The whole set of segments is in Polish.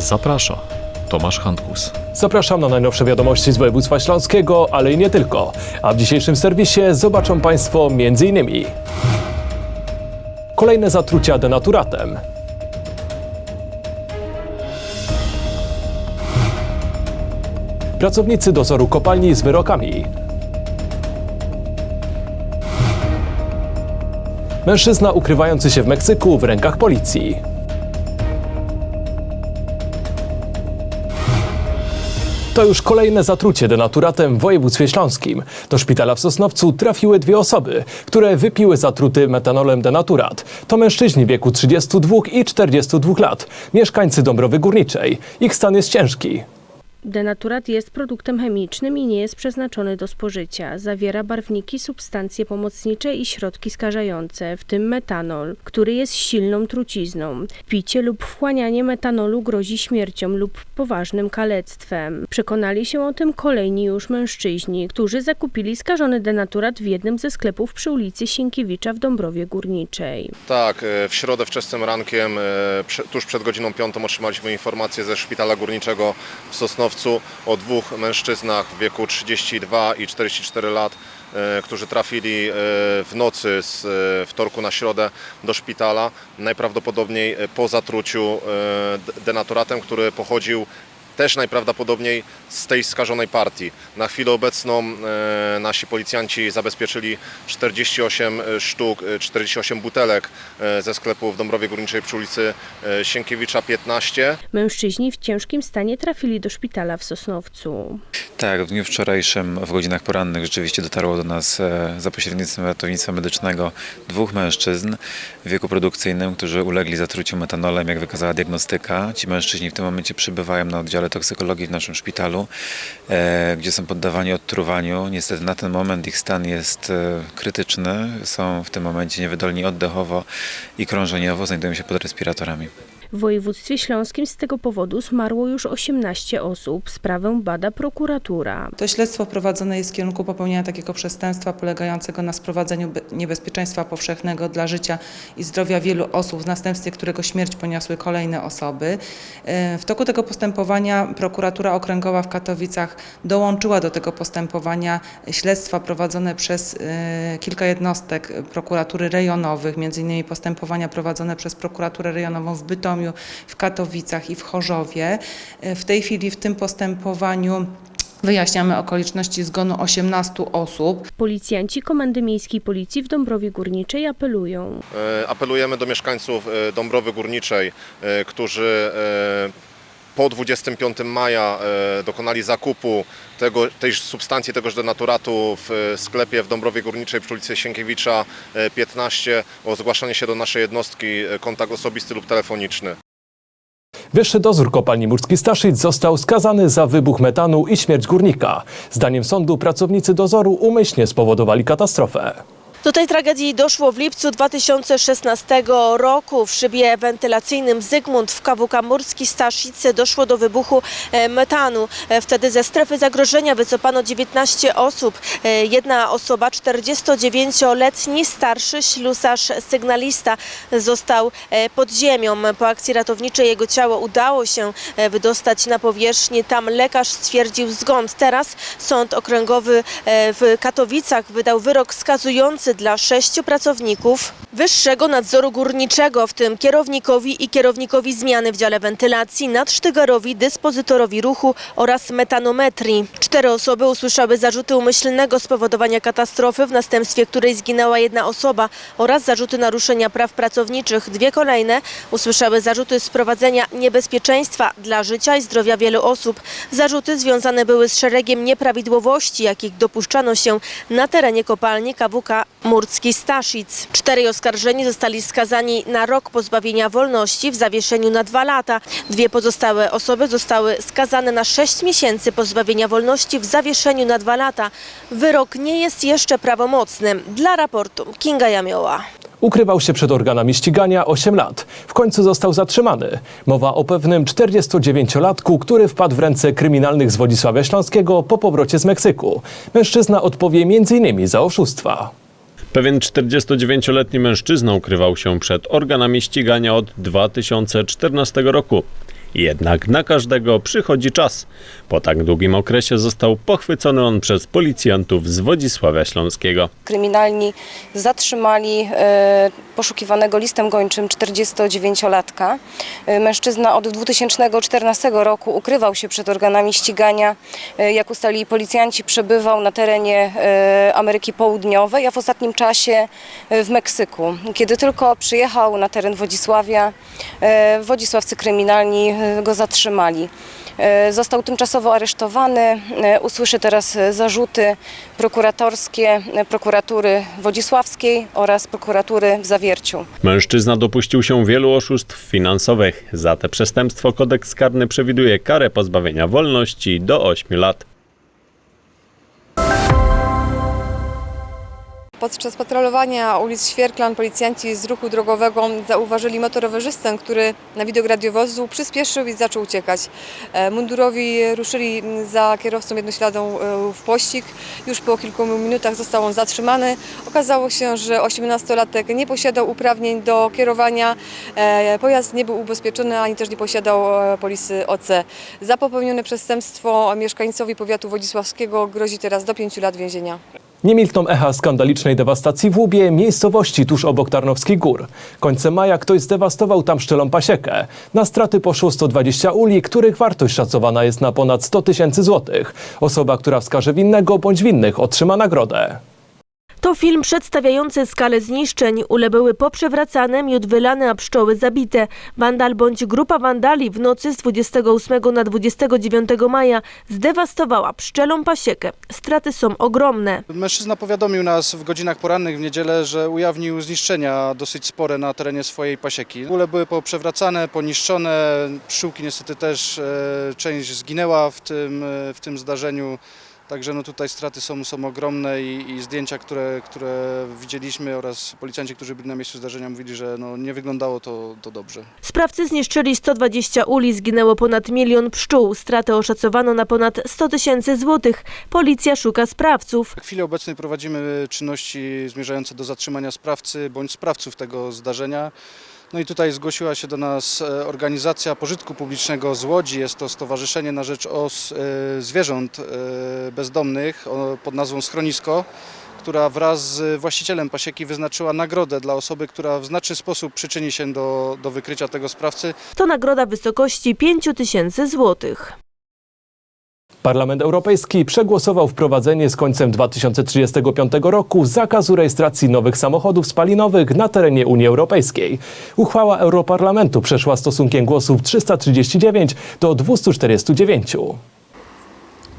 Zaprasza Tomasz Handkus. Zapraszam na najnowsze wiadomości z województwa śląskiego, ale i nie tylko. A w dzisiejszym serwisie zobaczą Państwo m.in. Kolejne zatrucia denaturatem. Pracownicy dozoru kopalni z wyrokami. Mężczyzna ukrywający się w Meksyku w rękach policji. To już kolejne zatrucie denaturatem w województwie śląskim. Do szpitala w Sosnowcu trafiły dwie osoby, które wypiły zatruty metanolem denaturat. To mężczyźni wieku 32 i 42 lat, mieszkańcy Dąbrowy Górniczej. Ich stan jest ciężki. Denaturat jest produktem chemicznym i nie jest przeznaczony do spożycia. Zawiera barwniki, substancje pomocnicze i środki skażające, w tym metanol, który jest silną trucizną. Picie lub wchłanianie metanolu grozi śmiercią lub poważnym kalectwem. Przekonali się o tym kolejni już mężczyźni, którzy zakupili skażony denaturat w jednym ze sklepów przy ulicy Sienkiewicza w Dąbrowie Górniczej. Tak, e, w środę wczesnym rankiem, e, tuż przed godziną piątą otrzymaliśmy informację ze szpitala górniczego w O dwóch mężczyznach w wieku 32 i 44 lat, e, którzy trafili e, w nocy z e, wtorku na środę do szpitala, najprawdopodobniej po zatruciu denaturatem, który pochodził też najprawdopodobniej z tej skażonej partii. Na chwilę obecną e, nasi policjanci zabezpieczyli 48 sztuk, e, 48 butelek e, ze sklepu w Dąbrowie Górniczej przy ulicy e, Sienkiewicza 15. Mężczyźni w ciężkim stanie trafili do szpitala w Sosnowcu. Tak, w dniu wczorajszym w godzinach porannych rzeczywiście dotarło do nas e, za pośrednictwem ratownictwa medycznego dwóch mężczyzn w wieku produkcyjnym, którzy ulegli zatruciu metanolem, jak wykazała diagnostyka. Ci mężczyźni w tym momencie przebywają na oddziale toksykologii w naszym szpitalu, e, gdzie są poddawani odtruwaniu. Niestety na ten moment ich stan jest e, krytyczny. Są w tym momencie niewydolni oddechowo i krążeniowo, znajdują się pod respiratorami. W województwie śląskim z tego powodu zmarło już 18 osób. Sprawę bada prokuratura. To śledztwo prowadzone jest w kierunku popełnienia takiego przestępstwa polegającego na sprowadzeniu be- niebezpieczeństwa powszechnego dla życia i zdrowia wielu osób, w następstwie którego śmierć poniosły kolejne osoby. E, W toku tego postępowania prokuratura okręgowa w Katowicach dołączyła do tego postępowania śledztwa prowadzone przez e, kilka jednostek prokuratury rejonowych, innymi postępowania prowadzone przez prokuraturę rejonową w Bytomiu, w Katowicach i w Chorzowie. E, W tej chwili w tym postępowaniu Wyjaśniamy okoliczności zgonu 18 osób. Policjanci Komendy Miejskiej Policji w Dąbrowie Górniczej apelują. E, Apelujemy do mieszkańców e, Dąbrowy Górniczej, którzy po 25 maja e, dokonali zakupu tego, tej substancji, tegoż denaturatu w e, sklepie w Dąbrowie Górniczej przy ulicy Sienkiewicza e, 15 o zgłaszanie się do naszej jednostki, e, kontakt osobisty lub telefoniczny. Wyższy dozór kopalni Murski Staszic został skazany za wybuch metanu i śmierć górnika. Zdaniem sądu pracownicy dozoru umyślnie spowodowali katastrofę. Do tej tragedii doszło w lipcu 2016 roku. W szybie wentylacyjnym Zygmunt w KWK Murski Staszice doszło do wybuchu e, metanu. E, Wtedy ze strefy zagrożenia wycofano 19 osób. E, Jedna osoba, 49-letni starszy ślusarz sygnalista został pod ziemią. Po akcji ratowniczej jego ciało udało się wydostać na powierzchnię. Tam lekarz stwierdził zgon. Teraz Sąd Okręgowy w Katowicach wydał wyrok skazujący dla sześciu pracowników Wyższego Nadzoru Górniczego, w tym kierownikowi i kierownikowi zmiany w dziale wentylacji, nadsztygarowi, dyspozytorowi ruchu oraz metanometrii. Cztery osoby usłyszały zarzuty umyślnego spowodowania katastrofy, w następstwie której zginęła jedna osoba oraz zarzuty naruszenia praw pracowniczych. Dwie kolejne usłyszały zarzuty sprowadzenia niebezpieczeństwa dla życia i zdrowia wielu osób. Zarzuty związane były z szeregiem nieprawidłowości, jakich dopuszczano się na terenie kopalni KWK Murcki Staszic. Czterej oskarżeni zostali skazani na rok pozbawienia wolności w zawieszeniu na dwa lata. Dwie pozostałe osoby zostały skazane na sześć miesięcy pozbawienia wolności w zawieszeniu na dwa lata. Wyrok nie jest jeszcze prawomocny. Dla raportu Kinga Jamioła. Ukrywał się przed organami ścigania 8 lat. W końcu został zatrzymany. Mowa o pewnym 49-latku, który wpadł w ręce kryminalnych z Wodzisławia Śląskiego po powrocie z Meksyku. Mężczyzna odpowie m.in. za oszustwa. Pewien 49-letni mężczyzna ukrywał się przed organami ścigania od 2014 roku. Jednak na każdego przychodzi czas. Po tak długim okresie został pochwycony on przez policjantów z Wodzisławia Śląskiego. Kryminalni zatrzymali e, poszukiwanego listem gończym 49-latka. E, Mężczyzna od 2014 roku ukrywał się przed organami ścigania. E, Jak ustalili policjanci, przebywał na terenie Ameryki Południowej, a w ostatnim czasie w Meksyku. Kiedy tylko przyjechał na teren Wodzisławia, wodzisławcy kryminalni go zatrzymali. E, Został tymczasowo aresztowany. E, Usłyszy teraz e, zarzuty prokuratorskie e, prokuratury wodzisławskiej oraz prokuratury w Zawierciu. Mężczyzna dopuścił się wielu oszustw finansowych. Za te przestępstwo kodeks karny przewiduje karę pozbawienia wolności do 8 lat. Podczas patrolowania ulic Świerklan policjanci z ruchu drogowego zauważyli motorowerzystę, który na widok radiowozu przyspieszył i zaczął uciekać. E, Mundurowi ruszyli za kierowcą jednośladą e, w pościg. Już po kilku minutach został on zatrzymany. Okazało się, że 18-latek nie posiadał uprawnień do kierowania. E, Pojazd nie był ubezpieczony ani też nie posiadał polisy OC. Za popełnione przestępstwo mieszkańcowi powiatu wodzisławskiego grozi teraz do 5 lat więzienia. Nie milkną echa skandalicznej dewastacji w Łubie, miejscowości tuż obok Tarnowskich Gór. Końcem maja ktoś zdewastował tam szczelą pasiekę. Na straty poszło 120 uli, których wartość szacowana jest na ponad 100 tysięcy złotych. Osoba, która wskaże winnego bądź winnych otrzyma nagrodę. To film przedstawiający skalę zniszczeń. Ule były poprzewracane, miód wylany, a pszczoły zabite. Wandal bądź grupa wandali w nocy z 28 na 29 maja zdewastowała pszczelą pasiekę. Straty są ogromne. Mężczyzna powiadomił nas w godzinach porannych w niedzielę, że ujawnił zniszczenia dosyć spore na terenie swojej pasieki. Ule były poprzewracane, poniszczone, pszczółki niestety też e, część zginęła w tym, e, w tym zdarzeniu. Także no tutaj straty są, są ogromne i, i zdjęcia, które, które widzieliśmy oraz policjanci, którzy byli na miejscu zdarzenia mówili, że no nie wyglądało to, to dobrze. Sprawcy zniszczyli 120 uli, zginęło ponad milion pszczół. Straty oszacowano na ponad 100 tysięcy złotych. Policja szuka sprawców. W chwili obecnej prowadzimy czynności zmierzające do zatrzymania sprawcy bądź sprawców tego zdarzenia. No i tutaj zgłosiła się do nas e, organizacja pożytku publicznego z Łodzi. Jest to Stowarzyszenie na Rzecz Os e, Zwierząt e, Bezdomnych pod nazwą Schronisko, która wraz z właścicielem pasieki wyznaczyła nagrodę dla osoby, która w znaczny sposób przyczyni się do, do wykrycia tego sprawcy. To nagroda w wysokości 5 tysięcy złotych. Parlament Europejski przegłosował wprowadzenie z końcem 2035 roku zakazu rejestracji nowych samochodów spalinowych na terenie Unii Europejskiej. Uchwała Europarlamentu przeszła stosunkiem głosów 339 do 249.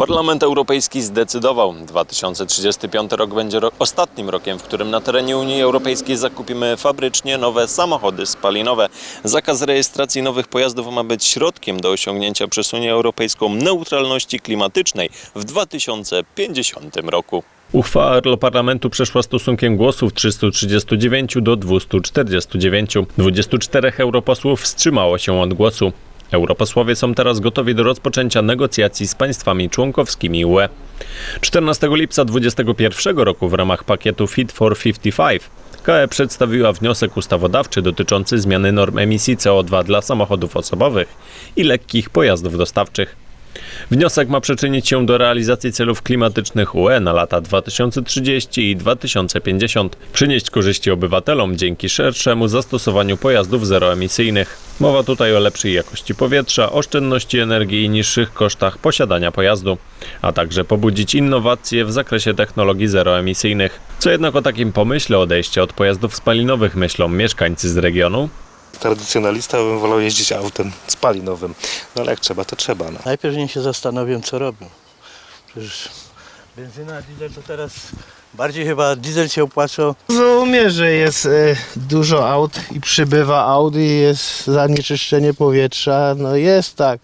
Parlament Europejski zdecydował, 2035 rok będzie ostatnim rokiem, w którym na terenie Unii Europejskiej zakupimy fabrycznie nowe samochody spalinowe. Zakaz rejestracji nowych pojazdów ma być środkiem do osiągnięcia przez Unię Europejską neutralności klimatycznej w 2050 roku. Uchwała Europarlamentu przeszła stosunkiem głosów 339 do 249. 24 europosłów wstrzymało się od głosu. Europosłowie są teraz gotowi do rozpoczęcia negocjacji z państwami członkowskimi UE. 14 lipca 2021 roku w ramach pakietu Fit for 55 KE przedstawiła wniosek ustawodawczy dotyczący zmiany norm emisji CO2 dla samochodów osobowych i lekkich pojazdów dostawczych. Wniosek ma przyczynić się do realizacji celów klimatycznych UE na lata 2030 i 2050, przynieść korzyści obywatelom dzięki szerszemu zastosowaniu pojazdów zeroemisyjnych. Mowa tutaj o lepszej jakości powietrza, oszczędności energii i niższych kosztach posiadania pojazdu, a także pobudzić innowacje w zakresie technologii zeroemisyjnych. Co jednak o takim pomyśle odejścia od pojazdów spalinowych myślą mieszkańcy z regionu? Tradycjonalista bym wolał jeździć autem spalinowym. No ale jak trzeba, to trzeba. No. Najpierw niech się zastanowią, co robią. Przecież benzyna, diesel to teraz bardziej chyba diesel się opłacał. Rozumiem, że jest e, dużo aut i przybywa aut i jest zanieczyszczenie powietrza. No jest tak.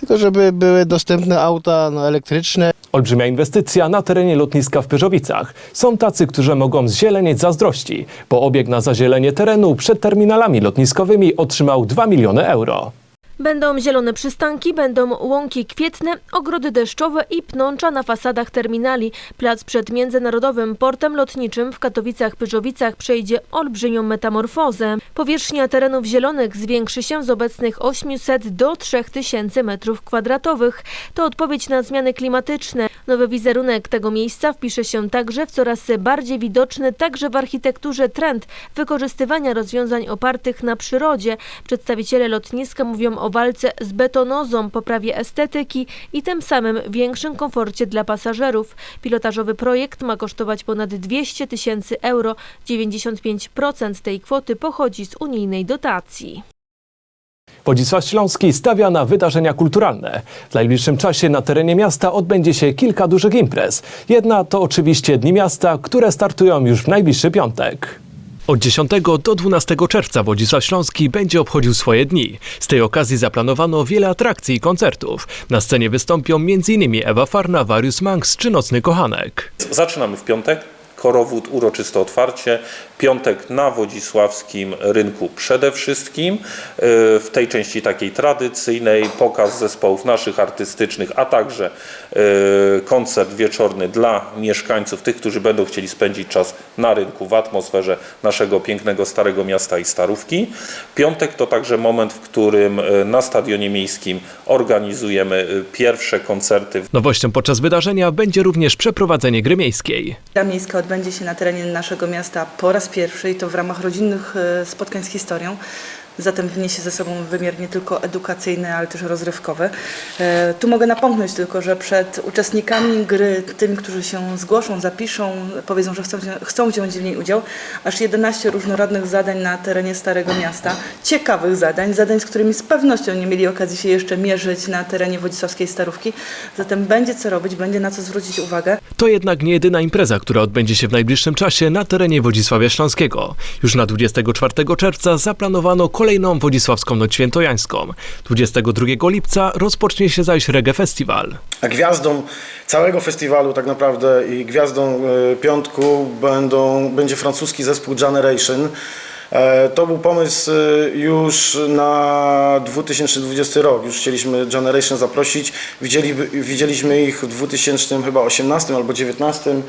Tylko żeby były dostępne auta no, elektryczne. Olbrzymia inwestycja na terenie lotniska w Pyrzowicach. Są tacy, którzy mogą zzielenieć zazdrości, bo obieg na zazielenie terenu przed terminalami lotniskowymi otrzymał 2 miliony euro. Będą zielone przystanki, będą łąki kwietne, ogrody deszczowe i pnącza na fasadach terminali. Plac przed Międzynarodowym Portem Lotniczym w Katowicach-Pyrzowicach przejdzie olbrzymią metamorfozę. Powierzchnia terenów zielonych zwiększy się z obecnych 800 do 3000 m2. To odpowiedź na zmiany klimatyczne. Nowy wizerunek tego miejsca wpisze się także w coraz bardziej widoczny także w architekturze trend wykorzystywania rozwiązań opartych na przyrodzie. Przedstawiciele lotniska mówią o walce z betonozą, poprawie estetyki i tym samym większym komforcie dla pasażerów. Pilotażowy projekt ma kosztować ponad 200 tysięcy euro. 95% tej kwoty pochodzi z unijnej dotacji. Wodzisław Śląski stawia na wydarzenia kulturalne. W najbliższym czasie na terenie miasta odbędzie się kilka dużych imprez. Jedna to oczywiście Dni Miasta, które startują już w najbliższy piątek. Od 10 do 12 czerwca Wodzisław Śląski będzie obchodził swoje dni. Z tej okazji zaplanowano wiele atrakcji i koncertów. Na scenie wystąpią m.in. Ewa Farna, Warius Manx czy Nocny Kochanek. Zaczynamy w piątek. Korowód, uroczyste otwarcie. Piątek na Wodzisławskim rynku przede wszystkim. Yy, W tej części takiej tradycyjnej pokaz zespołów naszych artystycznych, a także yy, koncert wieczorny dla mieszkańców, tych, którzy będą chcieli spędzić czas na rynku w atmosferze naszego pięknego Starego Miasta i Starówki. Piątek to także moment, w którym yy, na Stadionie Miejskim organizujemy pierwsze koncerty Nowością podczas wydarzenia będzie również przeprowadzenie gry miejskiej. Gra miejska odbędzie się na terenie naszego miasta po raz pierwszy i to w ramach rodzinnych e, spotkań z historią. Zatem wniesie ze sobą wymiar nie tylko edukacyjny, ale też rozrywkowy. E, Tu mogę napomknąć tylko, że przed uczestnikami gry, tymi, którzy się zgłoszą, zapiszą, powiedzą, że chcą, chcą wziąć w niej udział, aż 11 różnorodnych zadań na terenie Starego Miasta. Ciekawych zadań, zadań, z którymi z pewnością nie mieli okazji się jeszcze mierzyć na terenie Wodzisławskiej Starówki. Zatem będzie co robić, będzie na co zwrócić uwagę. To jednak nie jedyna impreza, która odbędzie się w najbliższym czasie na terenie Wodzisławia Śląskiego. Już na 24 czerwca zaplanowano kolejną Wodzisławską Noc Świętojańską. 22 lipca rozpocznie się zaś Reggae Festival. A gwiazdą całego festiwalu tak naprawdę i gwiazdą e, piątku będą, będzie francuski zespół Generation. E, To był pomysł e, już na 2020 rok. Już chcieliśmy Generation zaprosić. Widzieli, widzieliśmy ich w 2018 albo 2019 e,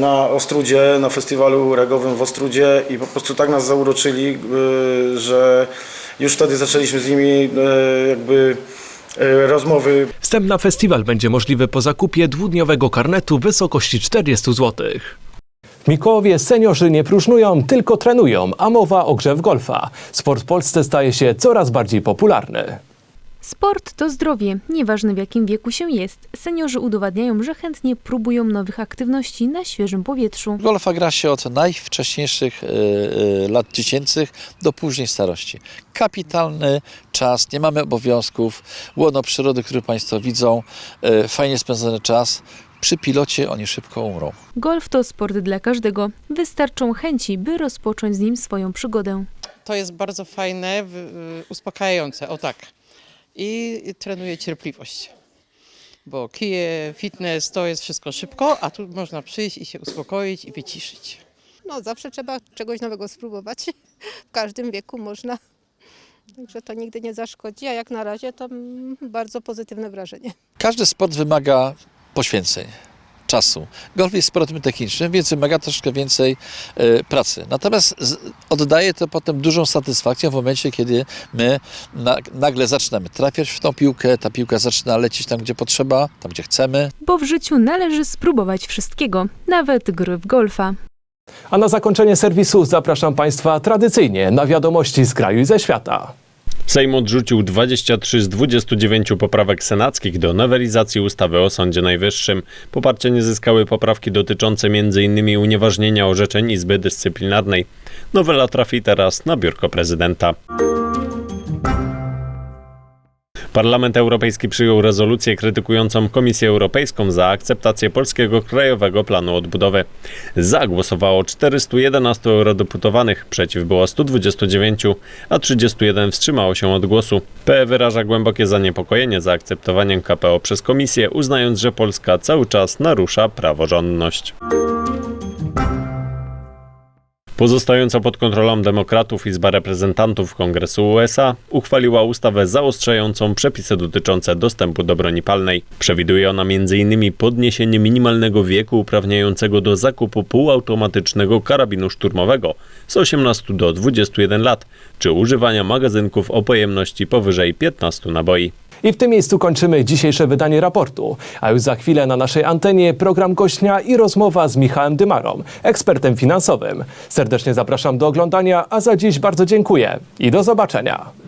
na Ostrudzie, na festiwalu regowym w Ostrudzie i po prostu tak nas zauroczyli, e, że już wtedy zaczęliśmy z nimi e, jakby e, rozmowy Wstęp na festiwal będzie możliwy po zakupie dwudniowego karnetu w wysokości 40 zł. W Mikołowie seniorzy nie próżnują, tylko trenują, a mowa o grze w golfa. Sport w Polsce staje się coraz bardziej popularny. Sport to zdrowie, nieważne w jakim wieku się jest. Seniorzy udowadniają, że chętnie próbują nowych aktywności na świeżym powietrzu. Golfa gra się od najwcześniejszych e, e, lat dziecięcych do późnej starości. Kapitalny czas, nie mamy obowiązków, łono przyrody, które Państwo widzą, e, fajnie spędzony czas. Przy pilocie oni szybko umrą. Golf to sport dla każdego. Wystarczą chęci, by rozpocząć z nim swoją przygodę. To jest bardzo fajne, uspokajające, o tak. I trenuje cierpliwość. Bo kije, fitness to jest wszystko szybko, a tu można przyjść i się uspokoić i wyciszyć. No, zawsze trzeba czegoś nowego spróbować. W każdym wieku można. Także to nigdy nie zaszkodzi, a jak na razie to mm, bardzo pozytywne wrażenie. Każdy sport wymaga poświęceń, czasu. Golf jest sportem technicznym, więc wymaga troszkę więcej e, pracy. Natomiast z, oddaje to potem dużą satysfakcję w momencie, kiedy my na, nagle zaczynamy trafiać w tą piłkę, ta piłka zaczyna lecieć tam, gdzie potrzeba, tam, gdzie chcemy. Bo w życiu należy spróbować wszystkiego, nawet gry w golfa. A na zakończenie serwisu zapraszam Państwa tradycyjnie na wiadomości z kraju i ze świata. Sejm odrzucił 23 z 29 poprawek senackich do nowelizacji ustawy o Sądzie Najwyższym. Poparcie nie zyskały poprawki dotyczące m.in. unieważnienia orzeczeń Izby Dyscyplinarnej. Nowela trafi teraz na biurko prezydenta. Parlament Europejski przyjął rezolucję krytykującą Komisję Europejską za akceptację polskiego Krajowego Planu Odbudowy. Za głosowało 411 eurodeputowanych, przeciw było 129, a 31 wstrzymało się od głosu. PE wyraża głębokie zaniepokojenie zaakceptowaniem KPO przez Komisję, uznając, że Polska cały czas narusza praworządność. Pozostająca pod kontrolą demokratów Izba Reprezentantów Kongresu USA uchwaliła ustawę zaostrzającą przepisy dotyczące dostępu do broni palnej. Przewiduje ona m.in. podniesienie minimalnego wieku uprawniającego do zakupu półautomatycznego karabinu szturmowego z 18 do 21 lat, czy używania magazynków o pojemności powyżej 15 naboi. I w tym miejscu kończymy dzisiejsze wydanie raportu. A już za chwilę na naszej antenie program gościa i rozmowa z Michałem Dymarą, ekspertem finansowym. Serdecznie zapraszam do oglądania, a za dziś bardzo dziękuję i do zobaczenia.